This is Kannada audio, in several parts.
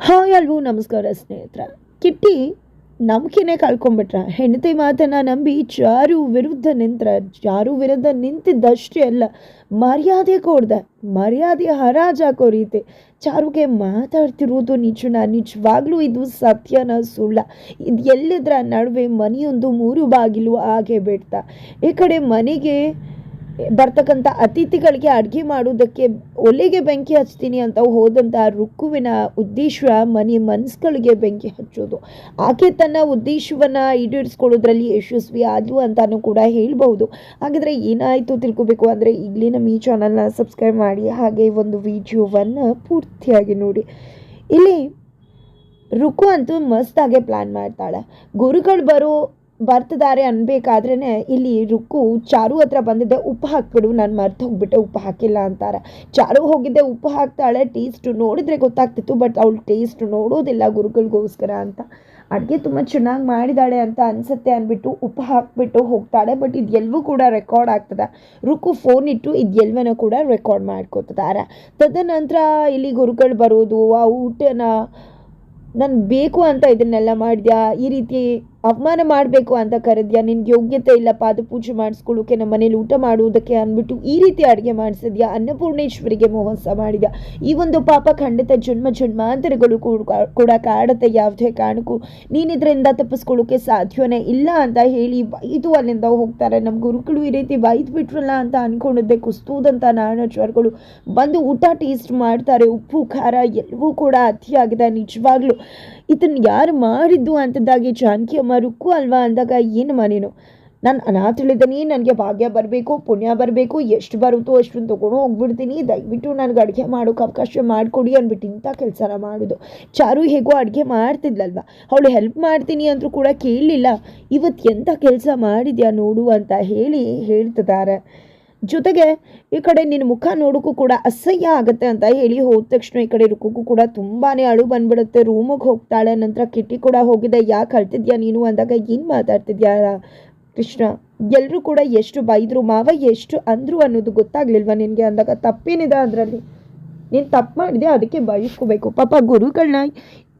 ಹಾಯ್ ಅಲ್ವೋ ನಮಸ್ಕಾರ ಸ್ನೇಹಿತರ. ಕಿಟ್ಟಿ, ನಂಬಿಕೆನೇ ಕಳ್ಕೊಂಬಿಟ್ರ. ಹೆಂಡತಿ ಮಾತನ್ನ ನಂಬಿ ಚಾರು ವಿರುದ್ಧ ನಿಂತ್ರ ಚಾರು ವಿರುದ್ಧ ನಿಂತಿದ್ದಷ್ಟೇ ಅಲ್ಲ, ಮರ್ಯಾದೆ ಕೊಡ್ದೆ. ಮರ್ಯಾದೆ ಹರಾಜಾಕೋ ರೀತಿ. ಚಾರುಗೆ ಮಾತಾಡ್ತಿರೋದು ನಿಜನ? ನಿಜವಾಗ್ಲೂ ಇದು ಸತ್ಯನ ಸುಳ್ಳ. ಇದು ಎಲ್ಲಿದ್ರ ನಡುವೆ ಮನೆಯೊಂದು ಮೂರು ಬಾಗಿಲು ಹಾಗೆ ಬಿಡ್ತಾ. ಈ ಕಡೆ ಮನೆಗೆ ಬರ್ತಕ್ಕಂಥ ಅತಿಥಿಗಳಿಗೆ ಅಡುಗೆ ಮಾಡೋದಕ್ಕೆ ಒಲೆಗೆ ಬೆಂಕಿ ಹಚ್ತೀನಿ ಅಂತ ಹೋದಂಥ ರುಕ್ಕುವಿನ ಉದ್ದೇಶ ಮನೆ ಮನಸ್ಸುಗಳಿಗೆ ಬೆಂಕಿ ಹಚ್ಚೋದು. ಆಕೆ ತನ್ನ ಉದ್ದೇಶವನ್ನು ಈಡೇರಿಸ್ಕೊಳ್ಳೋದ್ರಲ್ಲಿ ಯಶಸ್ವಿ ಆದ್ಲು ಅಂತಾನೂ ಕೂಡ ಹೇಳ್ಬಹುದು. ಹಾಗಿದ್ರೆ ಏನಾಯಿತು ತಿಳ್ಕೊಬೇಕು ಅಂದರೆ ಇಲ್ಲಿ ನಮ್ಮ ಈ ಚಾನಲ್ನ ಸಬ್ಸ್ಕ್ರೈಬ್ ಮಾಡಿ, ಹಾಗೆ ಒಂದು ವಿಡಿಯೋವನ್ನು ಪೂರ್ತಿಯಾಗಿ ನೋಡಿ. ಇಲ್ಲಿ ರುಕು ಅಂತೂ ಮಸ್ತಾಗೆ ಪ್ಲ್ಯಾನ್ ಮಾಡ್ತಾಳೆ. ಗುರುಗಳು ಬರೋ ಬರ್ತಿದ್ದಾರೆ ಅನ್ಬೇಕಾದ್ರೇ ಇಲ್ಲಿ ರುಕ್ಕು ಚಾರು ಹತ್ರ ಬಂದಿದ್ದೆ, ಉಪ್ಪು ಹಾಕ್ಬಿಡು, ನಾನು ಮರ್ತು ಹೋಗ್ಬಿಟ್ಟೆ, ಉಪ್ಪು ಹಾಕಿಲ್ಲ ಅಂತಾರೆ. ಚಾರು ಹೋಗಿದ್ದೆ, ಉಪ್ಪು ಹಾಕ್ತಾಳೆ, ಟೇಸ್ಟು ನೋಡಿದ್ರೆ ಗೊತ್ತಾಗ್ತಿತ್ತು, ಬಟ್ ಅವಳು ಟೇಸ್ಟ್ ನೋಡೋದಿಲ್ಲ ಗುರುಗಳಿಗೋಸ್ಕರ ಅಂತ. ಅಡುಗೆ ತುಂಬ ಚೆನ್ನಾಗಿ ಮಾಡಿದಾಳೆ ಅಂತ ಅನಿಸುತ್ತೆ ಅಂದ್ಬಿಟ್ಟು ಉಪ್ಪು ಹಾಕ್ಬಿಟ್ಟು ಹೋಗ್ತಾಳೆ, ಬಟ್ ಇದು ಎಲ್ಲವೂ ಕೂಡ ರೆಕಾರ್ಡ್ ಆಗ್ತದೆ. ರುಕ್ಕು ಫೋನ್ ಇಟ್ಟು ಇದು ಕೂಡ ರೆಕಾರ್ಡ್ ಮಾಡ್ಕೋತಿದ್ದಾರೆ. ತದನಂತರ ಇಲ್ಲಿ ಗುರುಗಳು ಬರೋದು, ಆ ಊಟನ, ನಾನು ಬೇಕು ಅಂತ ಇದನ್ನೆಲ್ಲ ಮಾಡಿದ್ಯಾ? ಈ ರೀತಿ ಅವಮಾನ ಮಾಡಬೇಕು ಅಂತ ಕರೆದ್ಯಾ? ನಿನ್ಗೆ ಯೋಗ್ಯತೆ ಇಲ್ಲ ಪಾದ ಪೂಜೆ ಮಾಡಿಸ್ಕೊಳ್ಳೋಕೆ ನಮ್ಮ ಮನೇಲಿ ಊಟ ಮಾಡುವುದಕ್ಕೆ ಅಂದ್ಬಿಟ್ಟು ಈ ರೀತಿ ಅಡುಗೆ ಮಾಡಿಸಿದ್ಯಾ? ಅನ್ನಪೂರ್ಣೇಶ್ವರಿಗೆ ಮೋಸ ಮಾಡಿದ್ಯಾ? ಈ ಒಂದು ಪಾಪ ಖಂಡಿತ ಜನ್ಮ ಜನ್ಮಾಂತರಗಳು ಕೂಡ ಕೂಡ ಕಾಡುತ್ತೆ, ಯಾವುದೇ ಕಾರಣಕ್ಕೂ. ನೀನಿದ್ರಿಂದ ತಪ್ಪಿಸ್ಕೊಳ್ಳೋಕೆ ಸಾಧ್ಯವೇ ಇಲ್ಲ ಅಂತ ಹೇಳಿ ಬೈದು ಅಲ್ಲಿಂದ ಹೋಗ್ತಾರೆ. ನಮ್ಮ ಗುರುಗಳು ಈ ರೀತಿ ಬೈದು ಬಿಟ್ರಲ್ಲ ಅಂತ ಅನ್ಕೊಂಡಿದ್ದೆ. ಕುಸ್ತೂದಂತ ನಾರಾಜ್ವರ್ಗಳು ಬಂದು ಊಟ ಟೇಸ್ಟ್ ಮಾಡ್ತಾರೆ. ಉಪ್ಪು, ಖಾರ ಎಲ್ಲವೂ ಕೂಡ ಅತಿಯಾಗಿದೆ. ನಿಜವಾಗ್ಲೂ ಇದನ್ನು ಯಾರು ಮಾಡಿದ್ದು ಅಂತದಾಗಿ ಜಾನಕಿ ಅಮ್ಮ ರುಕ್ಕು ಅಲ್ವಾ ಅಂದಾಗ ಏನಮ್ಮ ನೀನು ನಾನು ಅನಾಥಳಿದ್ದೀನಿ ನನಗೆ ಭಾಗ್ಯ ಬರಬೇಕು, ಪುಣ್ಯ ಬರಬೇಕು, ಎಷ್ಟು ಬರುತ್ತೋ ಅಷ್ಟನ್ನು ತೊಗೊಂಡು ಹೋಗ್ಬಿಡ್ತೀನಿ. ದಯವಿಟ್ಟು ನನಗೆ ಅಡುಗೆ ಮಾಡೋಕೆ ಅವಕಾಶ ಮಾಡಿಕೊಡಿ ಅಂದ್ಬಿಟ್ಟು ಇಂಥ ಕೆಲಸನ ಮಾಡೋದು. ಚಾರು ಹೇಗೋ ಅಡುಗೆ ಮಾಡ್ತಿದ್ಲಲ್ವ? ಅವಳು ಹೆಲ್ಪ್ ಮಾಡ್ತೀನಿ ಅಂದರೂ ಕೂಡ ಕೇಳಲಿಲ್ಲ. ಇವತ್ತು ಎಂಥ ಕೆಲಸ ಮಾಡಿದ್ಯಾ ನೋಡು ಅಂತ ಹೇಳಿ ಹೇಳ್ತಿದ್ದಾರೆ ಜೊತೆಗೆ ಈ ಕಡೆ ನಿನ್ನ ಮುಖ ನೋಡೋಕ್ಕೂ ಕೂಡ ಅಸಹ್ಯ ಆಗುತ್ತೆ ಅಂತ ಹೇಳಿ ಹೋದ ತಕ್ಷಣ ಈ ಕಡೆ ರುಕ್ಕೂ ಕೂಡ ತುಂಬಾ ಅಳು ಬಂದ್ಬಿಡುತ್ತೆ. ರೂಮಿಗೆ ಹೋಗ್ತಾಳೆ, ನಂತರ ಕಿಟ್ಟಿ ಕೂಡ ಹೋಗಿದೆ. ಯಾಕೆ ಅಳ್ತಿದ್ಯಾ ನೀನು ಅಂದಾಗ ಏನು ಮಾತಾಡ್ತಿದ್ಯಾ ಕೃಷ್ಣ? ಎಲ್ಲರೂ ಕೂಡ ಎಷ್ಟು ಬೈದರು, ಮಾವ ಎಷ್ಟು ಅಂದರು ಅನ್ನೋದು ಗೊತ್ತಾಗ್ಲಿಲ್ವಾ ನಿನಗೆ ಅಂದಾಗ ತಪ್ಪೇನಿದೆ ಅದರಲ್ಲಿ? ನೀನು ತಪ್ಪು ಮಾಡಿದೆ ಅದಕ್ಕೆ ಬಯಸ್ಕೋಬೇಕು ಪಾಪ ಗುರುಗಳನ್ನ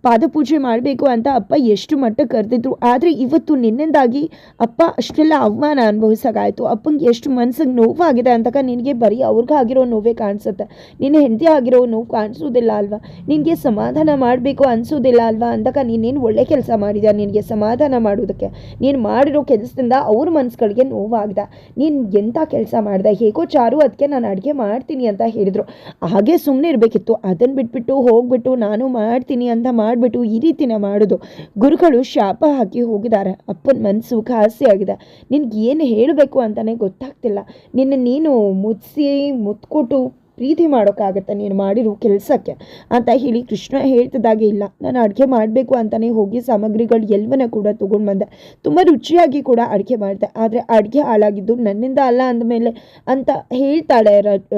ಪಾದಪೂಜೆ ಮಾಡಬೇಕು ಅಂತ ಅಪ್ಪ ಎಷ್ಟು ಮಟ್ಟಕ್ಕೆ ಕರೆದಿದ್ರು. ಆದರೆ ಇವತ್ತು ನಿನ್ನಿಂದಾಗಿ ಅಪ್ಪ ಅಷ್ಟೆಲ್ಲ ಅವಮಾನ ಅನುಭವಿಸೋಕ್ಕಾಯ್ತು. ಅಪ್ಪಂಗೆ ಎಷ್ಟು ಮನ್ಸಿಗೆ ನೋವಾಗಿದೆ ಅಂತಕ ನಿನಗೆ ಬರೀ ಅವ್ರಿಗೆ ಆಗಿರೋ ನೋವೇ ಕಾಣಿಸುತ್ತೆ. ನಿನ್ನ ಹೆಂಡತಿ ಆಗಿರೋ ನೋವು ಕಾಣಿಸೋದಿಲ್ಲ ಅಲ್ವಾ? ನಿನಗೆ ಸಮಾಧಾನ ಮಾಡಬೇಕು ಅನಿಸೋದಿಲ್ಲ ಅಲ್ವಾ? ಅಂತಕ ನೀನೇನು ಒಳ್ಳೆ ಕೆಲಸ ಮಾಡಿದ ನಿನಗೆ ಸಮಾಧಾನ ಮಾಡೋದಕ್ಕೆ? ನೀನು ಮಾಡಿರೋ ಕೆಲಸದಿಂದ ಅವ್ರ ಮನ್ಸುಗಳಿಗೆ ನೋವಾಗಿದೆ. ನೀನು ಎಂಥ ಕೆಲಸ ಮಾಡಿದೆ? ಹೇಗೋ ಚಾರು ಅದಕ್ಕೆ ನಾನು ಅಡುಗೆ ಮಾಡ್ತೀನಿ ಅಂತ ಹೇಳಿದರು. ಹಾಗೆ ಸುಮ್ಮನೆ ಇರಬೇಕಿತ್ತು. ಅದನ್ನು ಬಿಟ್ಬಿಟ್ಟು ಹೋಗ್ಬಿಟ್ಟು ನಾನು ಮಾಡ್ತೀನಿ ಅಂತ ಮಾಡಿಬಿಟ್ಟು ಈ ರೀತಿನ ಮಾಡೋದು. ಗುರುಗಳು ಶಾಪ ಹಾಕಿ ಹೋಗಿದ್ದಾರೆ. ಅಪ್ಪನ ಮನಸ್ಸು ಖಾಸಿ ಆಗಿದೆ. ನಿನ್ಗೆ ಏನು ಹೇಳಬೇಕು ಅಂತಲೇ ಗೊತ್ತಾಗ್ತಿಲ್ಲ. ನಿನ್ನ ನೀನು ಮುಚ್ಚಿ ಮುತ್ಕೊಟ್ಟು ಪ್ರೀತಿ ಮಾಡೋಕ್ಕಾಗತ್ತೆ ನೀನು ಮಾಡಿರೋ ಕೆಲಸಕ್ಕೆ ಅಂತ ಹೇಳಿ ಕೃಷ್ಣ ಹೇಳ್ತಿದ್ದಾಗೆ ಇಲ್ಲ. ನಾನು ಅಡುಗೆ ಮಾಡಬೇಕು ಅಂತಲೇ ಹೋಗಿ ಸಾಮಗ್ರಿಗಳು ಎಲ್ಲವನ್ನ ಕೂಡ ತೊಗೊಂಡು ಬಂದೆ. ತುಂಬ ರುಚಿಯಾಗಿ ಕೂಡ ಅಡುಗೆ ಮಾಡಿದೆ. ಆದರೆ ಅಡುಗೆ ಹಾಳಾಗಿದ್ದು ನನ್ನಿಂದ ಅಲ್ಲ ಅಂದಮೇಲೆ ಅಂತ ಹೇಳ್ತಾಳೆ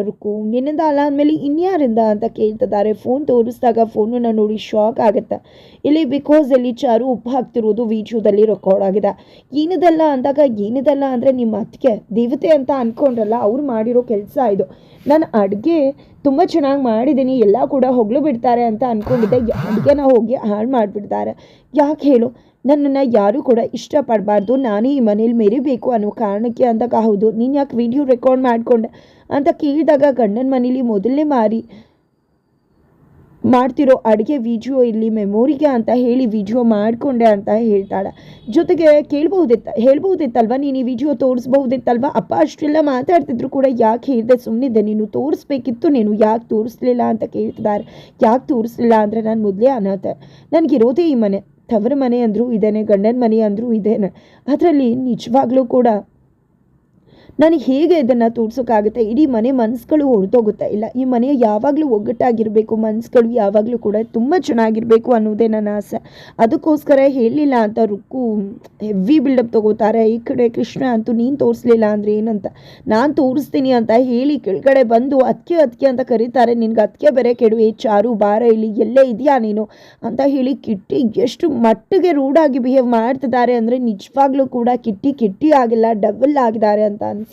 ರುಕು ನಿನ್ನಿಂದ ಅಲ್ಲ ಅಂದಮೇಲೆ ಇನ್ಯಾರಿಂದ ಅಂತ ಕೇಳ್ತಿದ್ದಾರೆ. ಫೋನ್ ತೋರಿಸಿದಾಗ ಫೋನನ್ನು ನೋಡಿ ಶಾಕ್ ಆಗುತ್ತೆ. ಇಲ್ಲಿ ಬಿಕಾಸ್ ಅಲ್ಲಿ ಚಾರು ಉಪ್ಪು ಹಾಕ್ತಿರೋದು ವಿಡಿಯೋದಲ್ಲಿ ರೆಕಾರ್ಡ್ ಆಗಿದೆ. ಏನಿದಲ್ಲ ಅಂದಾಗ ಏನಿದಲ್ಲ ಅಂದರೆ ನಿಮ್ಮ ಅತ್ತಿಗೆ ದೇವತೆ ಅಂತ ಅಂದ್ಕೊಂಡ್ರಲ್ಲ ಅವ್ರು ಮಾಡಿರೋ ಕೆಲಸ ಇದು. ನಾನು ಅಡುಗೆ ತುಂಬ ಚೆನ್ನಾಗಿ ಮಾಡಿದ್ದೀನಿ ಎಲ್ಲ ಕೂಡ ಹೊಗಳು ಬಿಡ್ತಾರೆ ಅಂತ ಅಂದ್ಕೊಂಡಿದ್ದೆ ಅಡುಗೆನ ಹೋಗಿ ಹಾಳು ಮಾಡಿಬಿಡ್ತಾರೆ. ಯಾಕೆ ಹೇಳು? ನನ್ನನ್ನು ಯಾರೂ ಕೂಡ ಇಷ್ಟಪಡಬಾರ್ದು. ನಾನೇ ಈ ಮನೇಲಿ ಮೆರಿಬೇಕು ಅನ್ನೋ ಕಾರಣಕ್ಕೆ ಅಂತ ಹೌದು. ನೀನು ಯಾಕೆ ವಿಡಿಯೋ ರೆಕಾರ್ಡ್ ಮಾಡಿಕೊಂಡೆ? ಅಂತ ಕೇಳಿದಾಗ ಗಂಡನ ಮನೇಲಿ ಮೊದಲನೇ ಮಾರಿ ಮಾಡ್ತಿರೋ ಅಡುಗೆ ವಿಡಿಯೋ ಇಲ್ಲಿ ಮೆಮೊರಿಗೆ ಅಂತ ಹೇಳಿ ವಿಡಿಯೋ ಮಾಡಿಕೊಂಡೆ ಅಂತ ಹೇಳ್ತಾಳೆ. ಜೊತೆಗೆ ಕೇಳ್ಬಹುದಿತ್ತ, ಹೇಳ್ಬಹುದಿತ್ತಲ್ವ? ನೀನು ಈ ವಿಡಿಯೋ ತೋರಿಸ್ಬಹುದಿತ್ತಲ್ವ? ಅಪ್ಪ ಅಷ್ಟೆಲ್ಲ ಮಾತಾಡ್ತಿದ್ರು ಕೂಡ ಯಾಕೆ ಹೇಳಿದೆ ಸುಮ್ಮನಿದ್ದೆ ನೀನು ತೋರಿಸ್ಬೇಕಿತ್ತು, ನೀನು ಯಾಕೆ ತೋರಿಸ್ಲಿಲ್ಲ ಅಂತ ಕೇಳ್ತಿದ್ದಾರೆ. ಯಾಕೆ ತೋರಿಸ್ಲಿಲ್ಲ ಅಂದರೆ ನಾನು ಮೊದಲೇ ಅನಾಥ. ನನಗಿರೋದೇ ಈ ಮನೆ. ತವರ ಮನೆ ಅಂದರೂ, ಇದೇನೆ, ಗಂಡನ ಮನೆ ಅಂದರೂ ಇದೇನೆ. ಅದರಲ್ಲಿ ನಿಜವಾಗ್ಲೂ ಕೂಡ ನನಗೆ ಹೇಗೆ ಇದನ್ನು ತೋರ್ಸೋಕ್ಕಾಗುತ್ತೆ ಇಡೀ ಮನೆ ಮನಸ್ಸುಗಳು ಹೊರಟೋಗುತ್ತೆ ಇಲ್ಲ, ಈ ಮನೆ ಯಾವಾಗಲೂ ಒಗ್ಗಟ್ಟಾಗಿರಬೇಕು ಮನಸ್ಸುಗಳು ಯಾವಾಗಲೂ ಕೂಡ ತುಂಬ ಚೆನ್ನಾಗಿರಬೇಕು ಅನ್ನೋದೇ ನನ್ನ ಆಸೆ. ಅದಕ್ಕೋಸ್ಕರ ಹೇಳಲಿಲ್ಲ ಅಂತ ರುಕ್ಕು ಹೆವಿ ಬಿಲ್ಡಪ್ ತೊಗೋತಾರೆ. ಈ ಕಡೆ ಕೃಷ್ಣ ಅಂತೂ ನೀನು ತೋರಿಸ್ಲಿಲ್ಲ ಅಂದರೆ ಏನಂತ? ನಾನು ತೋರಿಸ್ತೀನಿ ಅಂತ ಹೇಳಿ ಕೆಳಗಡೆ ಬಂದು ಅದಕ್ಕೆ ಅದಕ್ಕೆ ಅಂತ ಕರೀತಾರೆ. ನಿನಗೆ ಅದಕ್ಕೆ ಬೇರೆ ಕೆಡುವೆ, ಚಾರು, ಬಾರ ಇಲ್ಲಿ ಎಲ್ಲೇ ಇದೆಯಾ ನೀನು? ಅಂತ ಹೇಳಿ ಕಿಟ್ಟಿ ಎಷ್ಟು ಮಟ್ಟಿಗೆ ರೂಢಾಗಿ ಬಿಹೇವ್ ಮಾಡ್ತಿದ್ದಾರೆ ಅಂದರೆ ನಿಜವಾಗ್ಲೂ ಕೂಡ ಕಿಟ್ಟಿ ಕಿಟ್ಟಿ ಆಗಿಲ್ಲ ಡಬಲ್ ಆಗಿದ್ದಾರೆ ಅಂತ ಅನಿಸುತ್ತೆ.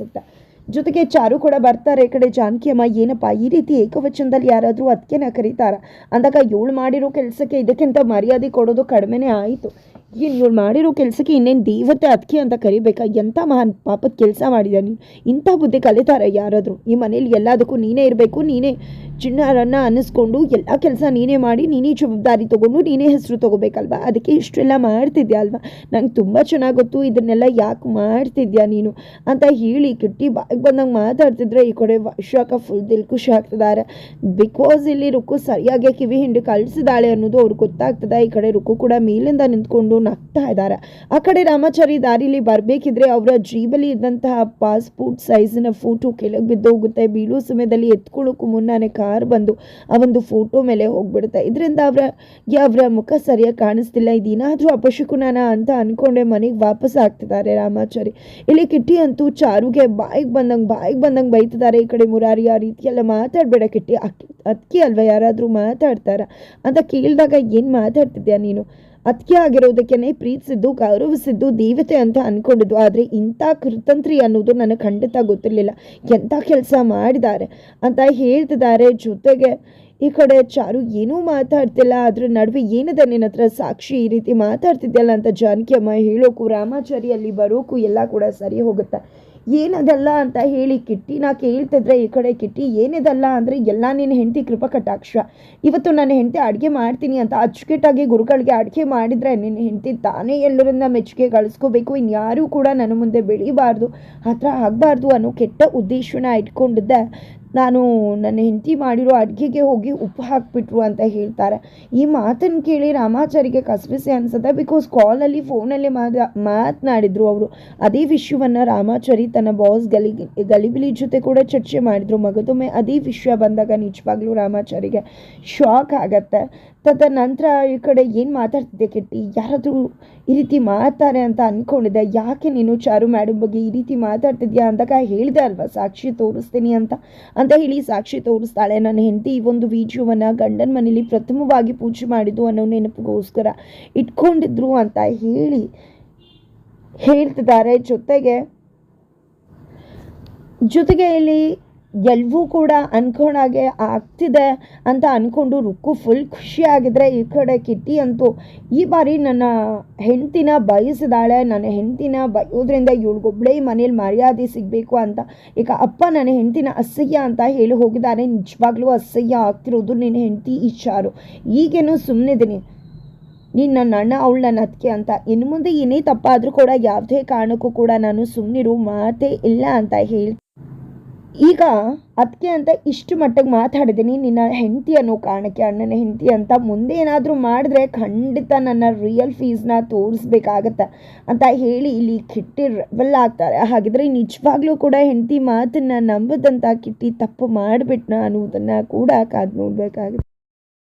ಜೊತೆಗೆ ಚಾರು ಕೂಡ ಬರ್ತಾರೆ ಈ ಕಡೆ. ಜಾನಕಿ ಅಮ್ಮ, ಏನಪ್ಪ, ಈ ರೀತಿ ಏಕವಚನದಲ್ಲಿ ಯಾರಾದರೂ ಅದಕ್ಕೆನ ಕರೀತಾರ? ಅಂದಾಗ ಇವಳು ಮಾಡಿರೋ ಕೆಲಸಕ್ಕೆ ಇದಕ್ಕಿಂತ ಮರ್ಯಾದೆ ಕೊಡೋದು ಕಡಿಮೆನೇ ಆಯಿತು. ಏನು ಇವಳು ಮಾಡಿರೋ ಕೆಲಸಕ್ಕೆ ಇನ್ನೇನು ದೇವತೆ ಅದಕ್ಕೆ ಅಂತ ಕರಿಬೇಕಾ? ಎಂಥ ಮಹಾನ್ ಪಾಪದ ಕೆಲಸ ಮಾಡಿದ ನೀನು? ಇಂಥ ಬುದ್ಧಿ ಕಲಿತಾರೆ ಯಾರಾದರೂ? ಈ ಮನೇಲಿ ಎಲ್ಲದಕ್ಕೂ ನೀನೇ ಇರಬೇಕು, ನೀನೇ ಚಿಣ್ಣರನ್ನು ಅನ್ನಿಸ್ಕೊಂಡು ಎಲ್ಲ ಕೆಲಸ ನೀನೇ ಮಾಡಿ, ನೀನೇ ಜವಾಬ್ದಾರಿ ತೊಗೊಂಡು ನೀನೇ ಹೆಸರು ತೊಗೋಬೇಕಲ್ವಾ? ಅದಕ್ಕೆ ಇಷ್ಟೆಲ್ಲ ಮಾಡ್ತಿದ್ಯಾ ಅಲ್ವಾ? ನಂಗೆ ತುಂಬ ಚೆನ್ನಾಗಿ ಗೊತ್ತು, ಇದನ್ನೆಲ್ಲ ಯಾಕೆ ಮಾಡ್ತಿದ್ಯಾ ನೀನು? ಅಂತ ಹೇಳಿ ಕಿಟ್ಟಿ ಬಾಯಿಗೆ ಬಂದಂಗೆ ಮಾತಾಡ್ತಿದ್ರೆ ಈ ಕಡೆ ವರ್ಷಾಕ ಫುಲ್ ದಿಲ್ ಖುಷಿ ಆಗ್ತದಾರೆ. ಬಿಕಾಸ್ ಇಲ್ಲಿ ರುಕ್ಕು ಸರಿಯಾಗಿ ಕಿವಿ ಹಿಂಡಿ ಕಳಿಸಿದಾಳೆ ಅನ್ನೋದು ಅವ್ರಿಗೆ ಗೊತ್ತಾಗ್ತದೆ. ಈ ಕಡೆ ರುಕ್ಕು ಕೂಡ ಮೇಲಿಂದ ನಿಂತ್ಕೊಂಡು ನಗ್ತಾ ಇದ್ದಾರೆ. ಆ ಕಡೆ ರಾಮಾಚಾರಿ ದಾರಿಲಿ ಬರಬೇಕಿದ್ರೆ ಅವರ ಜೀಬಲಿ ಇದ್ದಂತಹ ಪಾಸ್ಪೋರ್ಟ್ ಸೈಜಿನ ಫೋಟೋ ಕೆಳಗೆ ಬಿದ್ದೋಗುತ್ತೆ. ಬೀಳೋ ಸಮಯದಲ್ಲಿ ಎತ್ಕೊಳ್ಳೋಕ್ಕೂ ಮುನ್ನಾನೆ ಕಾರ್ ಬಂದು ಆ ಒಂದು ಫೋಟೋ ಮೇಲೆ ಹೋಗ್ಬಿಡುತ್ತೆ. ಇದರಿಂದ ಅವರಿಗೆ ಅವರ ಮುಖ ಸರಿಯಾಗಿ ಕಾಣಿಸ್ತಿಲ್ಲ. ಇದೇನಾದರೂ ಅಪಶಕುನಾನ ಅಂತ ಅಂದ್ಕೊಂಡೆ ಮನೆಗೆ ವಾಪಸ್ ಆಗ್ತಿದ್ದಾರೆ ರಾಮಾಚಾರಿ. ಇಲ್ಲಿ ಕಿಟ್ಟಿ ಅಂತೂ ಚಾರುಗೆ ಬಾಯಿಗೆ ಬಂದಂಗೆ ಬಾಯಿಗೆ ಬಂದಂಗೆ ಬೈತಿದ್ದಾರೆ. ಈ ಕಡೆ ಮುರಾರಿ ಆ ರೀತಿಯೆಲ್ಲ ಮಾತಾಡಬೇಡ ಕಿಟ್ಟಿ. ಅಕ್ಕಿ ಅಲ್ವಾ ಯಾರಾದರೂ ಮಾತಾಡ್ತಾರ? ಅಂತ ಕೇಳಿದಾಗ ಏನು ಮಾತಾಡ್ತಿದ್ಯಾ ನೀನು? ಅದಕ್ಕೆ ಆಗಿರೋದಕ್ಕೇನೆ ಪ್ರೀತಿಸಿದ್ದು, ಗೌರವಿಸಿದ್ದು, ದೇವತೆ ಅಂತ ಅಂದ್ಕೊಂಡಿದ್ದು ಆದರೆ ಇಂಥ ಕೃತಂತ್ರಿ ಅನ್ನೋದು ನನಗೆ ಖಂಡಿತ ಗೊತ್ತಿರಲಿಲ್ಲ. ಎಂಥ ಕೆಲಸ ಮಾಡಿದ್ದಾರೆ ಅಂತ ಹೇಳ್ತಿದ್ದಾರೆ. ಜೊತೆಗೆ ಈ ಕಡೆ ಚಾರು ಏನೂ ಮಾತಾಡ್ತಿಲ್ಲ. ಅದ್ರ ನಡುವೆ ಏನಿದೆ ನಿನ್ನ ಹತ್ರ? ಸಾಕ್ಷಿ ಈ ರೀತಿ ಮಾತಾಡ್ತಿದ್ಯಲ್ಲ ಅಂತ ಜಾನಕಿ ಅಮ್ಮ ಹೇಳೋಕು, ರಾಮಾಚಾರಿಯಲ್ಲಿ ಬರೋಕು ಎಲ್ಲ ಕೂಡ ಸರಿ ಹೋಗುತ್ತೆ. ಏನದಲ್ಲ ಅಂತ ಹೇಳಿ ಕಿಟ್ಟಿ, ನಾ ಕೇಳ್ತಿದ್ರೆ ಈ ಕಡೆ ಕಿಟ್ಟಿ, ಏನಿದಲ್ಲ ಅಂದರೆ ಎಲ್ಲ ನಿನ್ನ ಹೆಂಡತಿ ಕೃಪಾ ಕಟಾಕ್ಷ. ಇವತ್ತು ನನ್ನ ಹೆಂಡತಿ ಅಡುಗೆ ಮಾಡ್ತೀನಿ ಅಂತ ಅಚ್ಚುಕಟ್ಟಾಗಿ ಗುರುಗಳಿಗೆ ಅಡುಗೆ ಮಾಡಿದರೆ ನಿನ್ನ ಹೆಂಡತಿ ತಾನೇ ಎಲ್ಲರಿಂದ ಮೆಚ್ಚುಗೆ ಗಳಿಸ್ಕೋಬೇಕು. ಇನ್ಯಾರೂ ಕೂಡ ನನ್ನ ಮುಂದೆ ಬೆಳೀಬಾರ್ದು ಆ ಥರ ಆಗಬಾರ್ದು ಅನ್ನೋ ಕೆಟ್ಟ ಉದ್ದೇಶನ ಇಟ್ಕೊಂಡಿದ್ದೆ. ನಾನು ನನ್ನ ಹೆಂಡತಿ ಮಾಡಿರೋ ಅಡುಗೆಗೆ ಹೋಗಿ ಉಪ್ಪು ಹಾಕಿಬಿಟ್ರು ಅಂತ ಹೇಳ್ತಾರೆ. ಈ ಮಾತನ್ನು ಕೇಳಿ ರಾಮಾಚಾರಿಗೆ ಕಸಬಿಸಿ ಅನಿಸುತ್ತೆ ಬಿಕಾಸ್ ಕಾಲಲ್ಲಿ ಫೋನಲ್ಲಿ ಮಾತ ಮಾತನಾಡಿದ್ರು ಅವರು. ಅದೇ ವಿಷಯವನ್ನು ರಾಮಾಚಾರಿ ತನ್ನ ಬಾಸ್ ಗಲಿ, ಗಲಿಬಿಲಿ ಜೊತೆ ಕೂಡ ಚರ್ಚೆ ಮಾಡಿದ್ರು. ಮಗದೊಮ್ಮೆ ಅದೇ ವಿಷಯ ಬಂದಾಗ ನಿಜವಾಗ್ಲೂ ರಾಮಾಚಾರಿಗೆ ಶಾಕ್ ಆಗತ್ತೆ. ತದನಂತರ ಈ ಕಡೆ ಏನು ಮಾತಾಡ್ತಿದ್ದೆ ಕೆಟ್ಟಿ? ಯಾರಾದರೂ ಈ ರೀತಿ ಮಾತಾರೆ ಅಂತ ಅಂದ್ಕೊಂಡಿದ್ದೆ ಯಾಕೆ ನೀನು ಚಾರು ಮ್ಯಾಡಮ್ ಬಗ್ಗೆ ಈ ರೀತಿ ಮಾತಾಡ್ತಿದ್ಯಾ ಅಂದಾಗ ಹೇಳಿದೆ ಅಲ್ವಾ? ಸಾಕ್ಷಿ ತೋರಿಸ್ತೀನಿ ಅಂತ. ಅಂತ ಹೇಳಿ ಸಾಕ್ಷಿ ತೋರಿಸ್ತಾಳೆ. ನನ್ನ ಹೆಂಡತಿ ಈ ಒಂದು ವಿಡಿಯೋವನ್ನು ಗಂಡನ ಮನೇಲಿ ಪ್ರಥಮವಾಗಿ ಪೂಜೆ ಮಾಡಿದ್ದು ಅನ್ನೋ ನೆನಪಿಗೋಸ್ಕರ ಇಟ್ಕೊಂಡಿದ್ರು ಅಂತ ಹೇಳಿ ಹೇಳ್ತಿದ್ದಾರೆ. ಜೊತೆಗೆ ಜೊತೆಗೆ ಇಲ್ಲಿ ಎಲ್ಲವೂ ಕೂಡ ಅನ್ಕೊಂಡಾಗೆ ಆಗ್ತಿದೆ ಅಂತ ಅಂದ್ಕೊಂಡು ರುಕ್ಕು ಫುಲ್ ಖುಷಿಯಾಗಿದ್ರೆ ಈ ಕಡೆ ಕಿಟ್ಟಿ ಅಂತೂ ಈ ಬಾರಿ ನನ್ನ ಹೆಂಡ್ತಿನ ಬಯಸಿದಾಳೆ ನನ್ನ ಹೆಂಡ್ತಿನ ಬಯೋದ್ರಿಂದ ಇವಳಿಗೊಬ್ಳೇ ಮನೇಲಿ ಮರ್ಯಾದೆ ಸಿಗಬೇಕು ಅಂತ. ಈಗ ಅಪ್ಪ ನನ್ನ ಹೆಂಡ್ತಿನ ಅಸಹ್ಯ ಅಂತ ಹೇಳಿ ಹೋಗಿದ್ದಾರೆ ನಿಜವಾಗ್ಲೂ ಅಸಹ್ಯ ಆಗ್ತಿರೋದು ನಿನ್ನ ಹೆಂಡ್ತಿ ಇಚ್ಚಾರು ಈಗೇನು ಸುಮ್ಮನಿದ್ದೀನಿ ನೀನು ನನ್ನ ಅಣ್ಣ ಅವಳು ನನ್ನ ಅದಕ್ಕೆ ಅಂತ. ಇನ್ನು ಮುಂದೆ ಏನೇ ತಪ್ಪಾದರೂ ಕೂಡ ಯಾವುದೇ ಕಾರಣಕ್ಕೂ ಕೂಡ ನಾನು ಸುಮ್ಮನಿರು ಮಾತೇ ಇಲ್ಲ ಅಂತ ಹೇಳಿ ಈಗ ಅದಕ್ಕೆ ಅಂತ ಇಷ್ಟು ಮಟ್ಟಿಗೆ ಮಾತಾಡಿದ್ದೀನಿ ನಿನ್ನ ಹೆಂಡತಿ ಅನ್ನೋ ಕಾರಣಕ್ಕೆ, ಅಣ್ಣನ ಹೆಂಡತಿ ಅಂತ. ಮುಂದೆ ಏನಾದರೂ ಮಾಡಿದ್ರೆ ಖಂಡಿತ ನನ್ನ ರಿಯಲ್ ಫೀಸ್ನ ತೋರಿಸ್ಬೇಕಾಗತ್ತೆ ಅಂತ ಹೇಳಿ ಇಲ್ಲಿ ಕಿಟ್ಟಿ ರೆಬಲ್ ಆಗ್ತಾರೆ. ಹಾಗಿದ್ರೆ ನಿಜವಾಗ್ಲೂ ಕೂಡ ಹೆಂಡತಿ ಮಾತನ್ನು ನಂಬದಂತ ಕಿಟ್ಟಿ ತಪ್ಪು ಮಾಡಿಬಿಟ್ನ ಅನ್ನೋದನ್ನು ಕೂಡ ಕಾದು ನೋಡಬೇಕಾಗುತ್ತೆ.